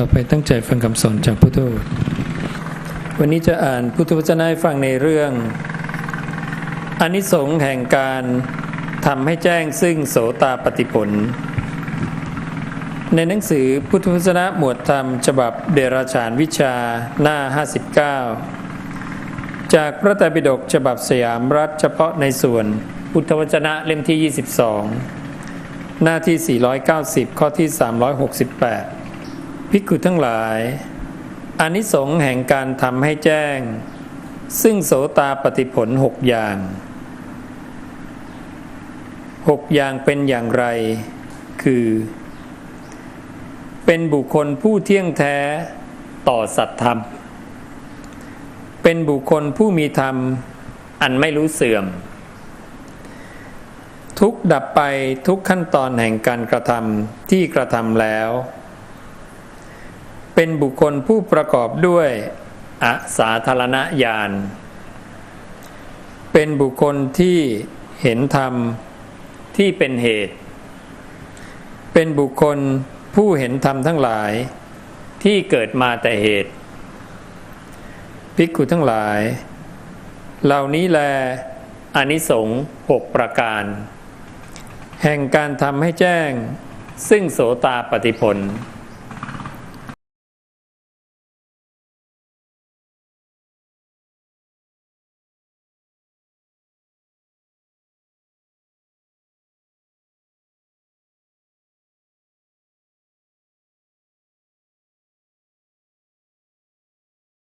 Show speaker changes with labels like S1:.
S1: ต่อไปตั้งใจฟังคำสอนจากพุทธวจนะวันนี้จะอ่านพุทธวจนะให้ฟังในเรื่องอานิสงส์แห่งการทำให้แจ้งซึ่งโสตาปฏิผล ในหนังสือพุทธวจนะหมวดธรรม ฉบับเดราชานวิชาหน้า 59 จากพระไตรปิฎกฉบับสยามรัฐเฉพาะในส่วนพุทธวจนะเล่มที่ 22 หน้าที่ 490 ข้อที่ 368 ภิกขุทั้งหลายอานิสงส์แห่งการทำให้แจ้ง ซึ่งโสตาปฏิผลหกอย่างหกอย่างเป็นอย่างไร คือ เป็นบุคคลผู้เที่ยงแท้ต่อสัตธรรม เป็นบุคคลผู้มีธรรม อันไม่รู้เสื่อม ทุกดับไปทุกขั้นตอนแห่งการกระทำที่กระทำแล้ว เป็นบุคคลผู้ประกอบด้วยอสาธารณญาณ เป็นบุคคลที่เห็นธรรมที่เป็นเหตุ เป็นบุคคลผู้เห็นธรรมทั้งหลาย ที่เกิดมาแต่เหตุ ภิกขุทั้งหลาย เหล่านี้แลอานิสงส์หกประการ แห่งการทำให้แจ้ง ซึ่งโสตาปฏิผล